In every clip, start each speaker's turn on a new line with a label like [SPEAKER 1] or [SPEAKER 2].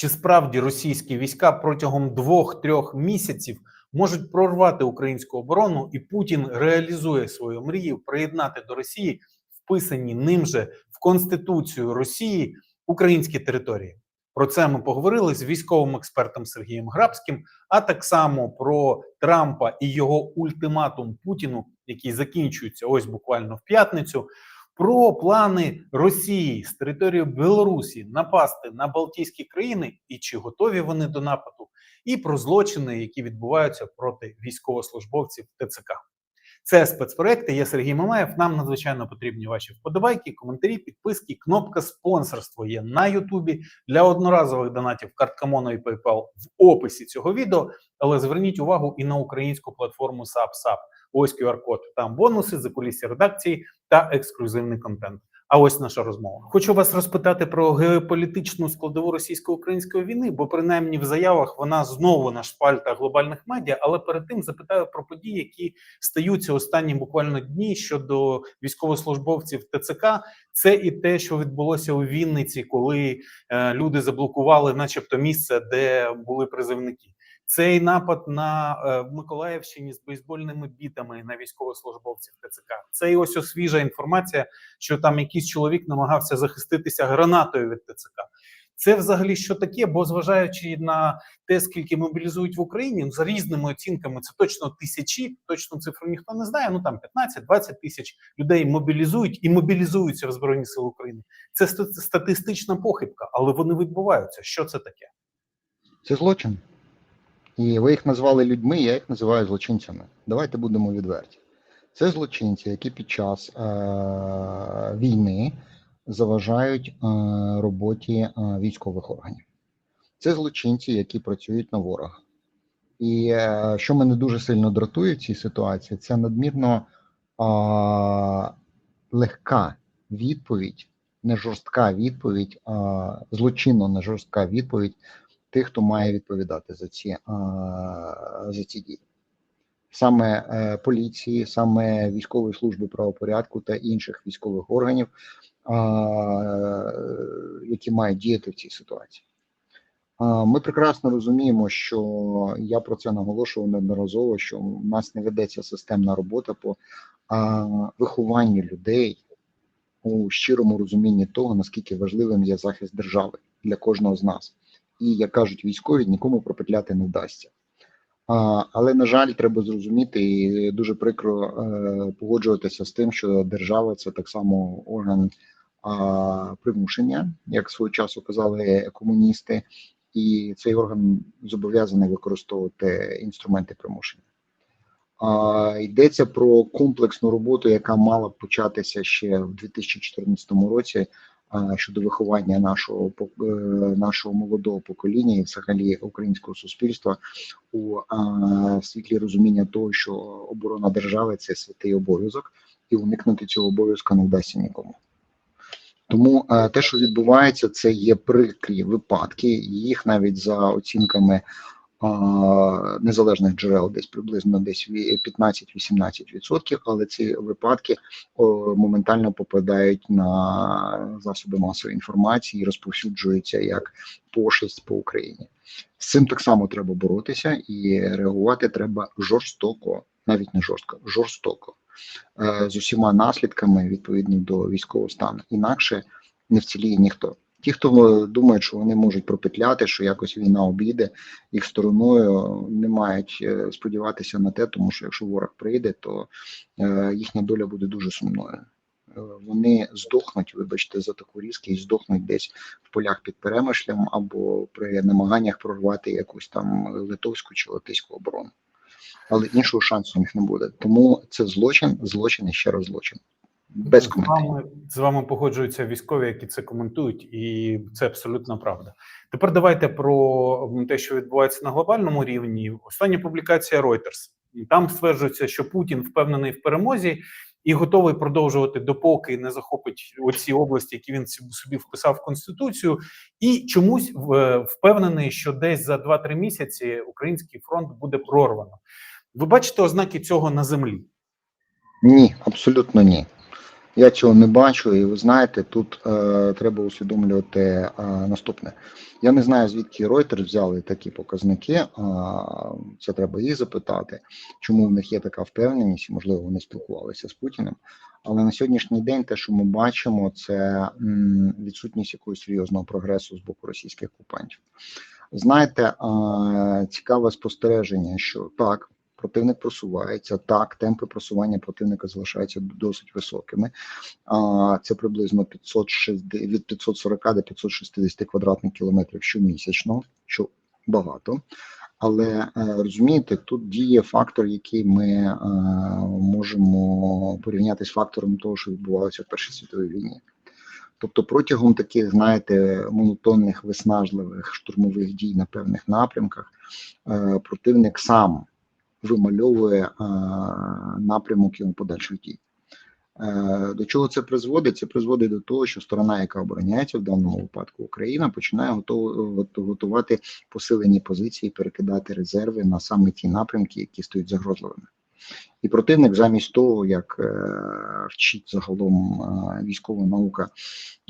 [SPEAKER 1] Чи справді російські війська протягом двох-трьох місяців можуть прорвати українську оборону, і Путін реалізує свою мрію приєднати до Росії вписані ним же в Конституцію Росії українські території? Про це ми поговорили з військовим експертом Сергієм Грабським, а так само про Трампа і його ультиматум Путіну, який закінчується ось буквально в п'ятницю. Про плани Росії з території Білорусі напасти на Балтійські країни і чи готові вони до нападу, і про злочини, які відбуваються проти військовослужбовців ТЦК. Це спецпроекти. Я Сергій Мамаєв. Нам надзвичайно потрібні ваші вподобайки, коментарі, підписки. Кнопка спонсорство є на Ютубі для одноразових донатів карткамоно і PayPal в описі цього відео. Але зверніть увагу і на українську платформу SAP.SAP. Ось QR-код. Там бонуси, закулісся редакції та ексклюзивний контент. А ось наша розмова. Хочу вас розпитати про геополітичну складову російсько-української війни, бо принаймні в заявах вона знову на шпальтах глобальних медіа. Але перед тим запитаю про події, які стаються останні буквально дні щодо військовослужбовців ТЦК. Це і те, що відбулося у Вінниці, коли е, люди заблокували, начебто, місце, де були призивники. Цей напад на е, Миколаївщині з бейсбольними бітами на військовослужбовців ТЦК. Це і ось о свіжа інформація, що там якийсь чоловік намагався захиститися гранатою від ТЦК. Це взагалі що таке? Бо зважаючи на те, скільки мобілізують в Україні, ну, за різними оцінками, це точно тисячі, точну цифру ніхто не знає. Ну там 15-20 тисяч людей мобілізують і мобілізуються в Збройні Сили України. Це статистична похибка, але вони відбуваються. Що це таке?
[SPEAKER 2] Це злочин. І ви їх назвали людьми, я їх називаю злочинцями. Давайте будемо відверті. Це злочинці, які під час е- війни заважають е- роботі е- військових органів. Це злочинці, які працюють на ворога. І е- що мене дуже сильно дратує в цій ситуації, це надмірно е- легка відповідь, не жорстка відповідь, а злочинно не жорстка відповідь тих, хто має відповідати за ці, за ці дії. Саме е, поліції, саме військової служби правопорядку та інших військових органів, які мають діяти в цій ситуації. Ми прекрасно розуміємо, що я про це наголошував неодноразово, що у нас не ведеться системна робота по вихованню людей у щирому розумінні того, наскільки важливим є захист держави для кожного з нас і, як кажуть військові, нікому пропетляти не вдасться. А, але, на жаль, треба зрозуміти і дуже прикро е, погоджуватися з тим, що держава це так само орган а, примушення, як свого часу казали комуністи, і цей орган зобов'язаний використовувати інструменти примушення. А, йдеться про комплексну роботу, яка мала б початися ще в 2014 році щодо виховання нашого е, нашого молодого покоління і взагалі українського суспільства у світлі розуміння того, що оборона держави це святий обов'язок, і уникнути цього обов'язку не вдасться нікому. Тому е, те, що відбувається, це є прикрі випадки, їх навіть за оцінками незалежних джерел, десь приблизно десь ві- 15-18%, але ці випадки моментально попадають на засоби масової інформації і розповсюджуються як пошесть по Україні. З цим так само треба боротися і реагувати треба жорстоко, навіть не жорстко, жорстоко, е, з усіма наслідками відповідно до військового стану. Інакше не вціліє ніхто. Ті, хто думають, що вони можуть пропетляти, що якось війна обійде їх стороною, не мають е, сподіватися на те, тому що якщо ворог прийде, то е, їхня доля буде дуже сумною. Е, Вони здохнуть, вибачте, за таку різкість, здохнуть десь в полях під перемишлем або при намаганнях прорвати якусь там литовську чи латиську оборону. Але іншого шансу у них не буде. Тому це злочин, злочин і ще раз злочин. Без
[SPEAKER 1] з
[SPEAKER 2] коментарів.
[SPEAKER 1] вами, з вами погоджуються військові, які це коментують, і це абсолютно правда. Тепер давайте про те, що відбувається на глобальному рівні. Остання публікація Reuters. Там стверджується, що Путін впевнений в перемозі і готовий продовжувати допоки не захопить оці області, які він собі вписав в конституцію, і чомусь впевнений, що десь за 2-3 місяці український фронт буде прорвано. Ви бачите ознаки цього на землі?
[SPEAKER 2] Ні, абсолютно ні. Я цього не бачу, і ви знаєте, тут е, треба усвідомлювати е, наступне: Я не знаю, звідки Reuters взяли такі показники. а, Це треба їх запитати, чому в них є така впевненість, можливо, вони спілкувалися з Путіним. Але на сьогоднішній день те, що ми бачимо, це м, відсутність якогось серйозного прогресу з боку російських окупантів. Знаєте, а, цікаве спостереження, що так, противник просувається, так, темпи просування противника залишаються досить високими. А, Це приблизно 560, від 540 до 560 квадратних кілометрів щомісячно, що багато. Але е, розумієте, тут діє фактор, який ми е, можемо порівняти з фактором того, що відбувалося в Першій світовій війні. Тобто, протягом таких, знаєте, монотонних виснажливих штурмових дій на певних напрямках, е, противник сам вимальовує е, напрямок його подальших дій. Е, До чого це призводить? Це призводить до того, що сторона, яка обороняється в даному випадку Україна, починає готувати посилені позиції, перекидати резерви на саме ті напрямки, які стають загрозливими. І противник, замість того, як е, вчить загалом е, військова наука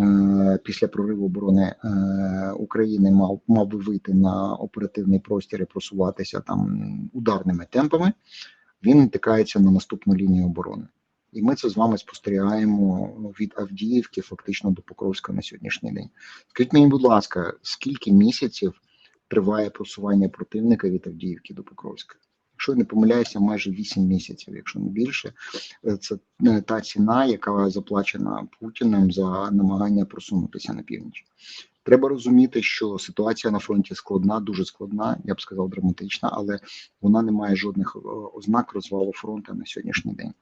[SPEAKER 2] е, після прориву оборони України, мав, мав би вийти на оперативний простір і просуватися там ударними темпами, він натикається на наступну лінію оборони. І ми це з вами спостерігаємо ну, від Авдіївки фактично до Покровська на сьогоднішній день. Скажіть мені, будь ласка, скільки місяців триває просування противника від Авдіївки до Покровська? Якщо не помиляюся, майже 8 місяців, якщо не більше, Е, це е, та ціна, яка заплачена Путіним за намагання просунутися на північ. Треба розуміти, що ситуація на фронті складна, дуже складна, я б сказав, драматична, але вона не має жодних е, ознак розвалу фронту на сьогоднішній день.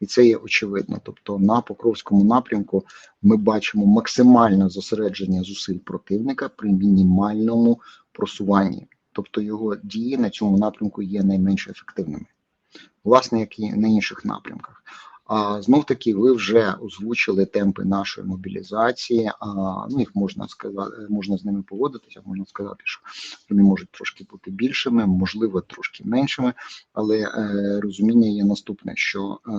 [SPEAKER 2] І це є очевидно. Тобто на Покровському напрямку ми бачимо максимальне зосередження зусиль противника при мінімальному просуванні. Тобто його дії на цьому напрямку є найменш ефективними, власне, як і на інших напрямках. А знов таки, ви вже озвучили темпи нашої мобілізації. А ну їх можна сказати, можна з ними поводитися. Можна сказати, що вони можуть трошки бути більшими, можливо, трошки меншими. Але е, розуміння є наступне: що е,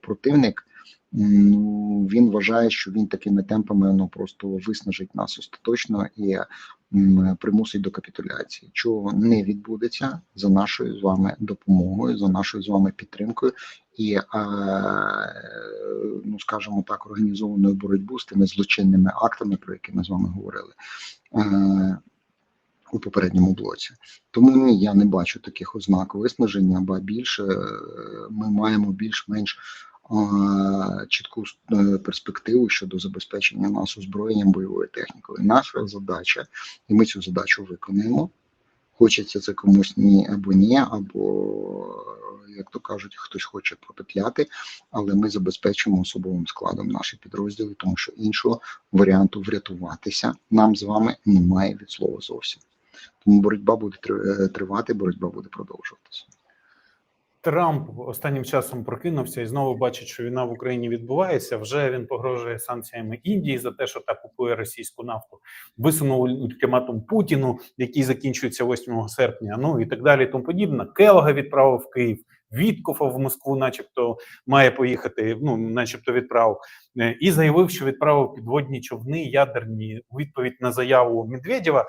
[SPEAKER 2] противник ну, він вважає, що він такими темпами ну просто виснажить нас остаточно і примусить до капітуляції, чого не відбудеться за нашою з вами допомогою, за нашою з вами підтримкою і, е, ну скажімо так, організованою боротьбу з тими злочинними актами, про які ми з вами говорили. Е, у попередньому блоці. Тому ні, я не бачу таких ознак виснаження, ба більше е, ми маємо більш-менш чітку е, перспективу щодо забезпечення нас озброєнням бойовою технікою. Наша задача, і ми цю задачу виконуємо. Хочеться це комусь ні або ні, або як то кажуть, хтось хоче пропетляти, але ми забезпечимо особовим складом наші підрозділи, тому що іншого варіанту врятуватися нам з вами немає від слова зовсім. Тому боротьба буде е, тривати, боротьба буде продовжуватися.
[SPEAKER 1] Трамп останнім часом прокинувся і знову бачить, що війна в Україні відбувається. Вже він погрожує санкціями Індії за те, що так купує російську нафту. Висунув ультиматум Путіну, який закінчується 8 серпня. Ну і так далі. Тому подібне. Келога відправив в Київ. Віткофа в Москву, начебто, має поїхати. Ну, начебто, відправив Е, і заявив, що відправив підводні човни ядерні у відповідь на заяву Медведєва.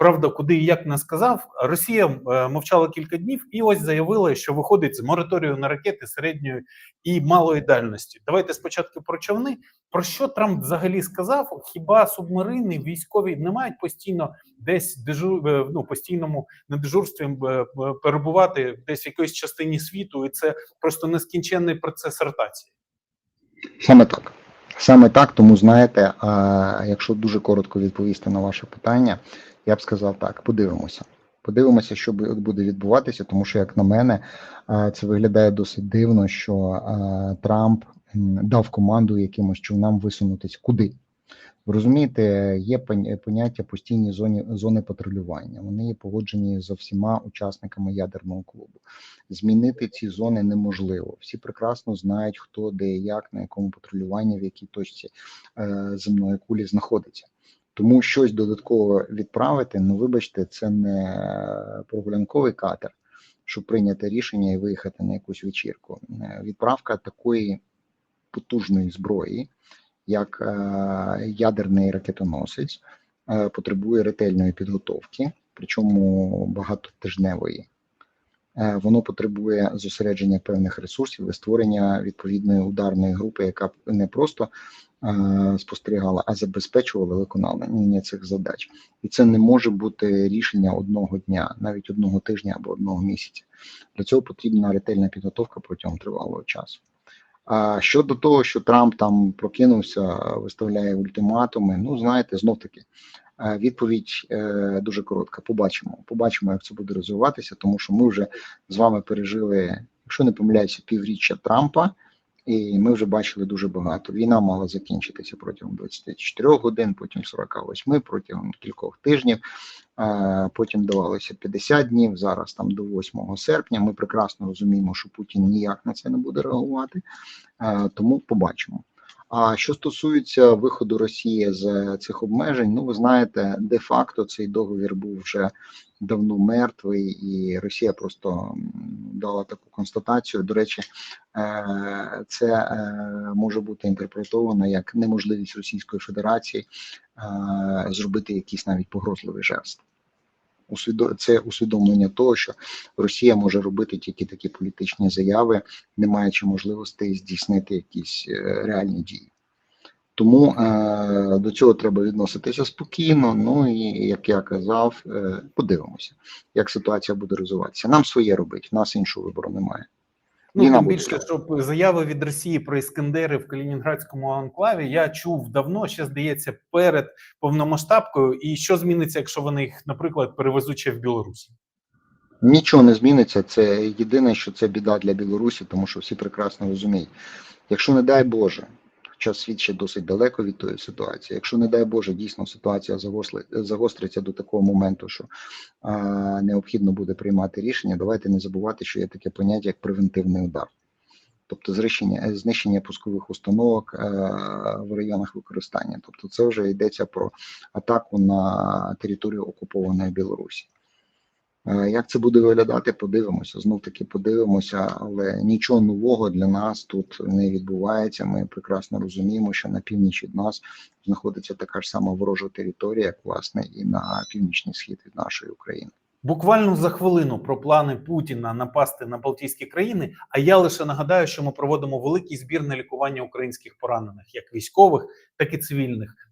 [SPEAKER 1] Правда, куди і як не сказав, Росія е, мовчала кілька днів і ось заявила, що виходить з мораторію на ракети середньої і малої дальності. Давайте спочатку про човни. Про що Трамп взагалі сказав? Хіба субмарини військові не мають постійно десь дежу, е, ну, постійному на дежурстві е, перебувати десь в якоїсь частині світу, і це просто нескінченний процес ротації.
[SPEAKER 2] Саме так. Саме так, тому знаєте, якщо дуже коротко відповісти на ваше питання, я б сказав так: подивимося. Подивимося, що буде відбуватися, тому що, як на мене, це виглядає досить дивно, що Трамп дав команду якимось човнам висунутися куди. Розумієте, є поняття постійні зоні зони патрулювання. Вони є погоджені за всіма учасниками ядерного клубу. Змінити ці зони неможливо. Всі прекрасно знають, хто де як, на якому патрулюванні, в якій точці е, земної кулі знаходиться. Тому щось додатково відправити, ну вибачте, це не прогулянковий катер, щоб прийняти рішення і виїхати на якусь вечірку. Е, Відправка такої потужної зброї, як е, ядерний ракетоносець, е, потребує ретельної підготовки, причому багатотижневої. Е, Воно потребує зосередження певних ресурсів і створення відповідної ударної групи, яка б не просто е, спостерігала, а забезпечувала виконання цих задач. І це не може бути рішення одного дня, навіть одного тижня або одного місяця. Для цього потрібна ретельна підготовка протягом тривалого часу. А щодо того, що Трамп там прокинувся, виставляє ультиматуми, ну знаєте, знов таки відповідь е, дуже коротка. Побачимо. Побачимо, як це буде розвиватися, тому що ми вже з вами пережили, якщо не помиляюся, півріччя Трампа, і ми вже бачили дуже багато. Війна мала закінчитися протягом 24 годин, потім 48, протягом кількох тижнів. Е, Потім давалося 50 днів. Зараз там до 8 серпня. Ми прекрасно розуміємо, що Путін ніяк на це не буде реагувати, Е, тому побачимо. А що стосується виходу Росії з цих обмежень, ну ви знаєте, де-факто цей договір був вже давно мертвий, і Росія просто дала таку констатацію. До речі, е, це е, може бути інтерпретовано як неможливість Російської Федерації е, зробити якийсь навіть погрозливий жест. Це усвідомлення того, що Росія може робити тільки такі політичні заяви, не маючи можливості здійснити якісь е, реальні дії. Тому е, до цього треба відноситися спокійно. Ну і як я казав, е, подивимося, як ситуація буде розвиватися. Нам своє робить, в нас іншого вибору немає.
[SPEAKER 1] Ну, тим більше,
[SPEAKER 2] тривати.
[SPEAKER 1] щоб заяви від Росії про іскандери в Калінінградському анклаві я чув давно, ще здається, перед повномасштабкою. І що зміниться, якщо вони їх, наприклад, перевезуть ще в Білорусі?
[SPEAKER 2] Нічого не зміниться. Це єдине, що це біда для Білорусі, тому що всі прекрасно розуміють. Якщо не дай Боже, хоча світ ще досить далеко від тої ситуації, якщо не дай Боже, дійсно ситуація загостриться до такого моменту, що а, необхідно буде приймати рішення, давайте не забувати, що є таке поняття як превентивний удар. Тобто знищення, знищення пускових установок е, в районах використання. Тобто це вже йдеться про атаку на територію окупованої Білорусі. Е, Як це буде виглядати, подивимося. Знов таки подивимося, але нічого нового для нас тут не відбувається. Ми прекрасно розуміємо, що на північ від нас знаходиться така ж сама ворожа територія, як власне і на північний схід від нашої України.
[SPEAKER 1] Буквально за хвилину про плани Путіна напасти на Балтійські країни. А я лише нагадаю, що ми проводимо великий збір на лікування українських поранених, як військових, так і цивільних.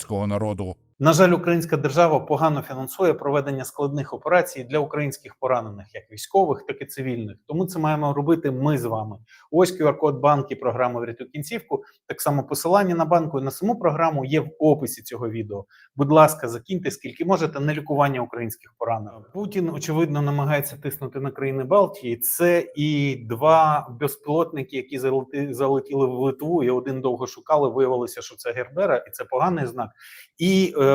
[SPEAKER 3] українського народу.
[SPEAKER 1] На жаль, українська держава погано фінансує проведення складних операцій для українських поранених, як військових, так і цивільних. Тому це маємо робити ми з вами. Ось QR-код банки програми «Врятуй кінцівку. Так само посилання на банку і на саму програму є в описі цього відео. Будь ласка, закиньте скільки можете на лікування українських поранених. Путін очевидно намагається тиснути на країни Балтії. Це і два безпілотники, які залетіли в Литву, і один довго шукали. Виявилося, що це Гербера, і це поганий знак. І е,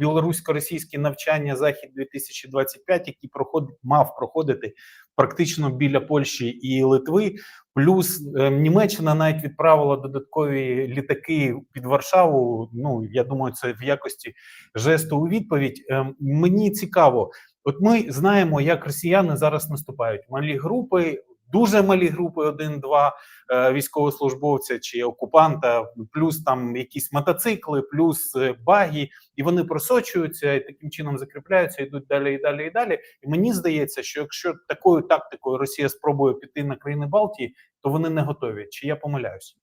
[SPEAKER 1] білорусько-російське навчання Захід 2025, який проходить, мав проходити практично біля Польщі і Литви. Плюс е, Німеччина навіть відправила додаткові літаки під Варшаву. Ну я думаю, це в якості жесту у відповідь. Е, мені цікаво, от ми знаємо, як росіяни зараз наступають. Малі групи, дуже малі групи, один-два е, військовослужбовця чи окупанта, плюс там якісь мотоцикли, плюс е, баги, і вони просочуються і таким чином закріпляються, йдуть далі і далі і далі. І мені здається, що якщо такою тактикою Росія спробує піти на країни Балтії, то вони не готові. Чи я помиляюся?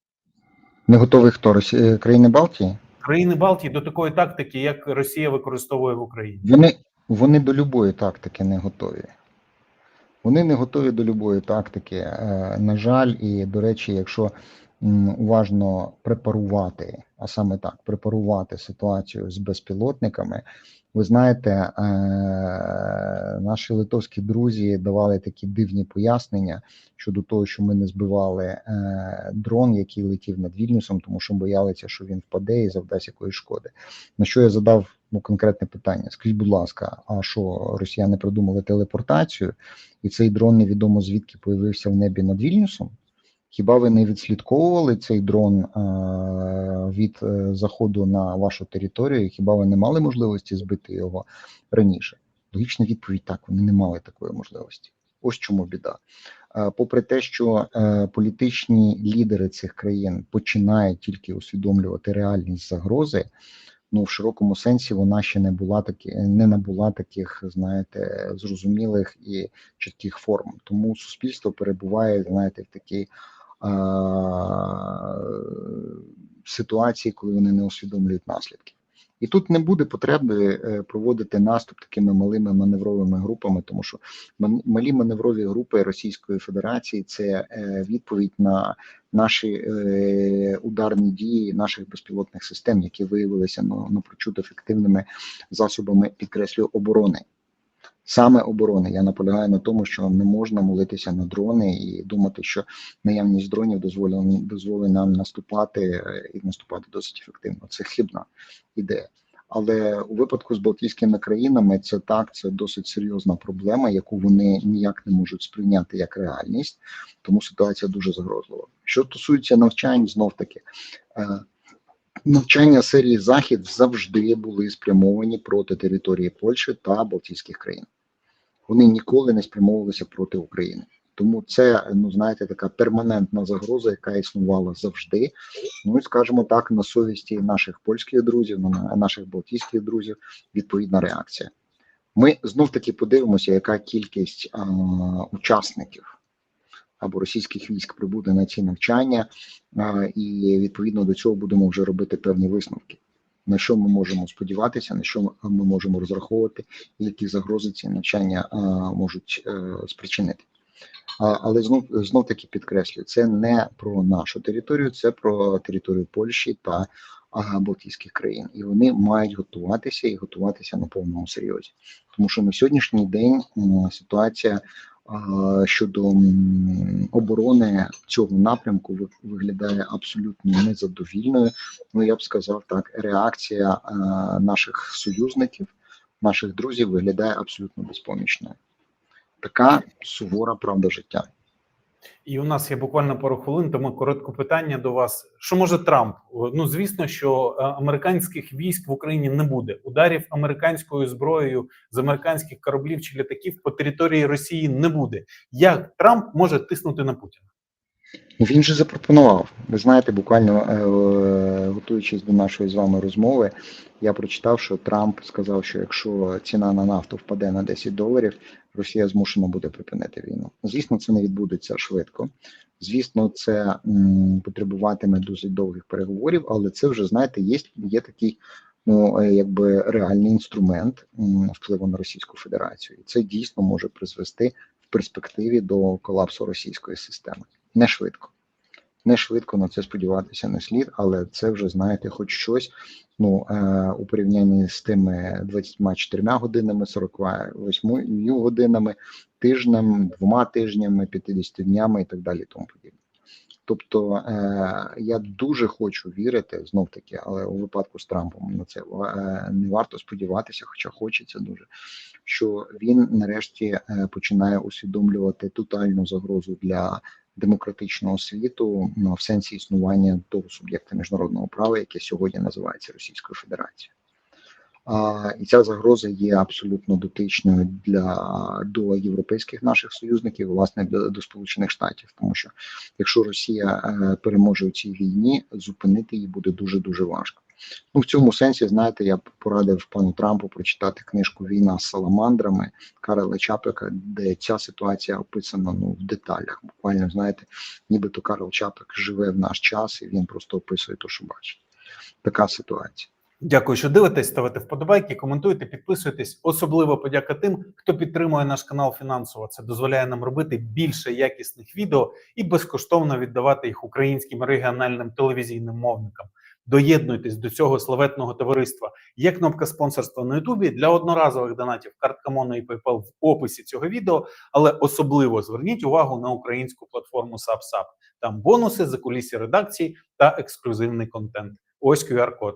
[SPEAKER 2] Не готовий хто Росі... країни Балтії?
[SPEAKER 1] країни Балтії до такої тактики, як Росія використовує в Україні?
[SPEAKER 2] Вони, вони до любої тактики не готові. Вони не готові до любої тактики. Е, На жаль, і до речі, якщо уважно препарувати, а саме так, препарувати ситуацію з безпілотниками, ви знаєте, е, наші литовські друзі давали такі дивні пояснення щодо того, що ми не збивали е, дрон, який летів над Вільнюсом, тому що боялися, що він впаде і завдасть якоїсь шкоди. На що я задав ну, конкретне питання: скажіть, будь ласка, а що росіяни придумали телепортацію, і цей дрон невідомо звідки появився в небі над Вільнюсом? Хіба ви не відслідковували цей дрон е, від е, заходу на вашу територію? Хіба ви не мали можливості збити його раніше? Логічна відповідь так, вони не мали такої можливості. Ось чому біда. Е, Попри те, що політичні лідери цих країн починають тільки усвідомлювати реальність загрози, ну в широкому сенсі вона ще не була такі, не набула таких, знаєте, зрозумілих і чітких форм. Тому суспільство перебуває, знаєте, в такій а, ситуації, коли вони не усвідомлюють наслідки. І тут не буде потреби е, проводити наступ такими малими маневровими групами, тому що малі маневрові групи Російської Федерації це е, відповідь на наші е, ударні дії наших безпілотних систем, які виявилися ну, напрочуд ефективними засобами, підкреслюю, оборони. Саме оборони. Я наполягаю на тому, що не можна молитися на дрони і думати, що наявність дронів дозволить, дозволить нам наступати е, і наступати досить ефективно. Це хибна ідея. Але у випадку з Балтійськими країнами це так, це досить серйозна проблема, яку вони ніяк не можуть сприйняти як реальність, тому ситуація дуже загрозлива. Що стосується навчань, знов таки е, навчання серії Захід завжди були спрямовані проти території Польщі та Балтійських країн. Вони ніколи не спрямовувалися проти України. Тому це, ну знаєте, така перманентна загроза, яка існувала завжди. Ну і скажімо так, на совісті наших польських друзів, на наших балтійських друзів, відповідна реакція. Ми знов таки подивимося, яка кількість а, учасників або російських військ прибуде на ці навчання, і відповідно до цього будемо вже робити певні висновки. На що ми можемо сподіватися, на що ми можемо розраховувати, які загрози ці навчання можуть е, спричинити. Але знов знов таки підкреслюю, це не про нашу територію, це про територію Польщі та Балтійських країн, і вони мають готуватися і готуватися на повному серйозі, тому що на сьогоднішній день м, ситуація щодо оборони цього напрямку ви- виглядає абсолютно незадовільною. Ну я б сказав так, реакція наших союзників, наших друзів виглядає абсолютно безпомічною. Така сувора правда життя.
[SPEAKER 1] І у нас є буквально пару хвилин, тому коротке питання до вас. Що може Трамп? Ну звісно, що е, американських військ в Україні не буде. Ударів американською зброєю з американських кораблів чи літаків по території Росії не буде. Як Трамп може тиснути на Путіна?
[SPEAKER 2] Він же запропонував. Ви знаєте, буквально е, готуючись до нашої з вами розмови, я прочитав, що Трамп сказав, що якщо ціна на нафту впаде на 10 доларів, Росія змушена буде припинити війну. Звісно, це не відбудеться швидко. Звісно, це потребуватиме досить довгих переговорів, але це вже знаєте, є, є такий. Ну, е, якби реальний інструмент впливу на Російську Федерацію, і це дійсно може призвести в перспективі до колапсу російської системи. Не швидко. Не швидко на це сподіватися не слід, але це вже знаєте, хоч щось. Ну е, у порівнянні з тими 24 годинами, 48 годинами, тижнем, двома тижнями, 50 днями і так далі. Тому подібне. Тобто е, я дуже хочу вірити знов таки, але у випадку з Трампом на це е, не варто сподіватися, хоча хочеться дуже, що він нарешті е, починає усвідомлювати тотальну загрозу для демократичного світу ну, в сенсі існування того суб'єкта міжнародного права, яке сьогодні називається Російською Федерацією. І ця загроза є абсолютно дотичною для до європейських наших союзників, власне до, до Сполучених Штатів, тому що якщо Росія е, переможе у цій війні, зупинити її буде дуже дуже важко. Ну в цьому сенсі, знаєте, я порадив пану Трампу прочитати книжку Війна з саламандрами Карела Чапика, де ця ситуація описана ну в деталях. Буквально знаєте, нібито Карл Чапик живе в наш час, і він просто описує те, що бачить. така ситуація.
[SPEAKER 1] Дякую, що дивитесь, ставите вподобайки, коментуйте, підписуйтесь. Особливо подяка тим, хто підтримує наш канал фінансово. Це дозволяє нам робити більше якісних відео і безкоштовно віддавати їх українським регіональним телевізійним мовникам. Доєднуйтесь до цього славетного товариства. Є кнопка спонсорства на Ютубі для одноразових донатів картка Моно і PayPal в описі цього відео, але особливо зверніть увагу на українську платформу SubSub. Там бонуси, закулісі редакції та ексклюзивний контент. Ось QR-код.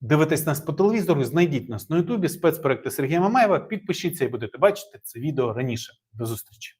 [SPEAKER 1] Дивитесь нас по телевізору, знайдіть нас на Ютубі, спецпроекти Сергія Мамаєва. Підпишіться і будете бачити це відео раніше. До зустрічі.